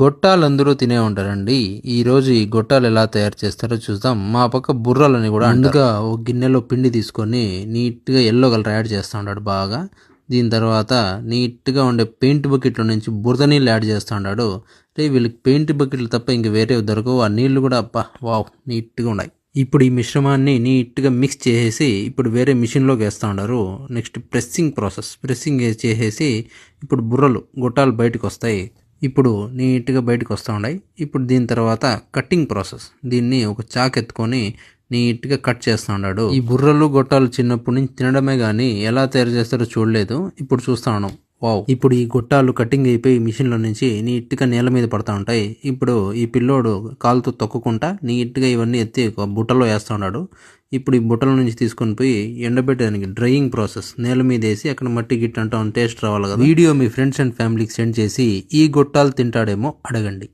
గొట్టాలందరూ తినే ఉంటారండి. ఈరోజు ఈ గొట్టాలు ఎలా తయారు చేస్తారో చూద్దాం. మా పక్క బుర్రలని కూడా అండుగా ఒక గిన్నెలో పిండి తీసుకొని నీట్గా ఎల్లో కలర్ యాడ్ చేస్తూ ఉంటాడు బాగా. దీని తర్వాత నీట్గా ఉండే పెయింట్ బకెట్లో నుంచి బురద నీళ్ళు యాడ్ చేస్తూ ఉంటాడు. రే వీళ్ళకి పెయింట్ బకెట్లు తప్ప ఇంక వేరే దొరకవు. ఆ నీళ్ళు కూడా అబ్బా వావ్ నీట్గా ఉన్నాయి. ఇప్పుడు ఈ మిశ్రమాన్ని నీట్గా మిక్స్ చేసేసి ఇప్పుడు వేరే మిషన్లోకి వేస్తూ ఉన్నారు నెక్స్ట్ ప్రెస్సింగ్ ప్రాసెస్. ప్రెస్సింగ్ చేసేసి ఇప్పుడు బుర్రలు గొట్టాలు బయటకు వస్తాయి. ఇప్పుడు నీట్గా బయటకు వస్తూ ఉన్నాయి. ఇప్పుడు దీని తర్వాత కట్టింగ్ ప్రాసెస్ దీన్ని ఒక చాక్ ఎత్తుకొని నీట్గా కట్ చేస్తూ ఉన్నాడు. ఈ బుర్రలు గొట్టాలు చిన్నప్పటి నుంచి తినడమే కానీ ఎలా తయారు చేస్తారో చూడలేదు. ఇప్పుడు చూస్తా ఉన్నాం. వావ్. ఇప్పుడు ఈ గొట్టాలు కటింగ్ అయిపోయి మిషన్లో నుంచి నీట్గా నేల మీద పడతా ఉంటాయి. ఇప్పుడు ఈ పిల్లోడు కాలుతో తొక్కుకుంటా నీట్గా ఇవన్నీ ఎత్తి ఒక బుట్టలో వేస్తూ ఉన్నాడు. ఇప్పుడు ఈ బుట్టల నుంచి తీసుకొని పోయి ఎండబెట్టడానికి డ్రైయింగ్ ప్రాసెస్. నేల మీద వేసి అక్కడ మట్టి గిట్ అంటాం టేస్ట్ రావాలి కదా. వీడియో మీ ఫ్రెండ్స్ అండ్ ఫ్యామిలీకి సెండ్ చేసి ఈ గొట్టాలు తింటాడేమో అడగండి.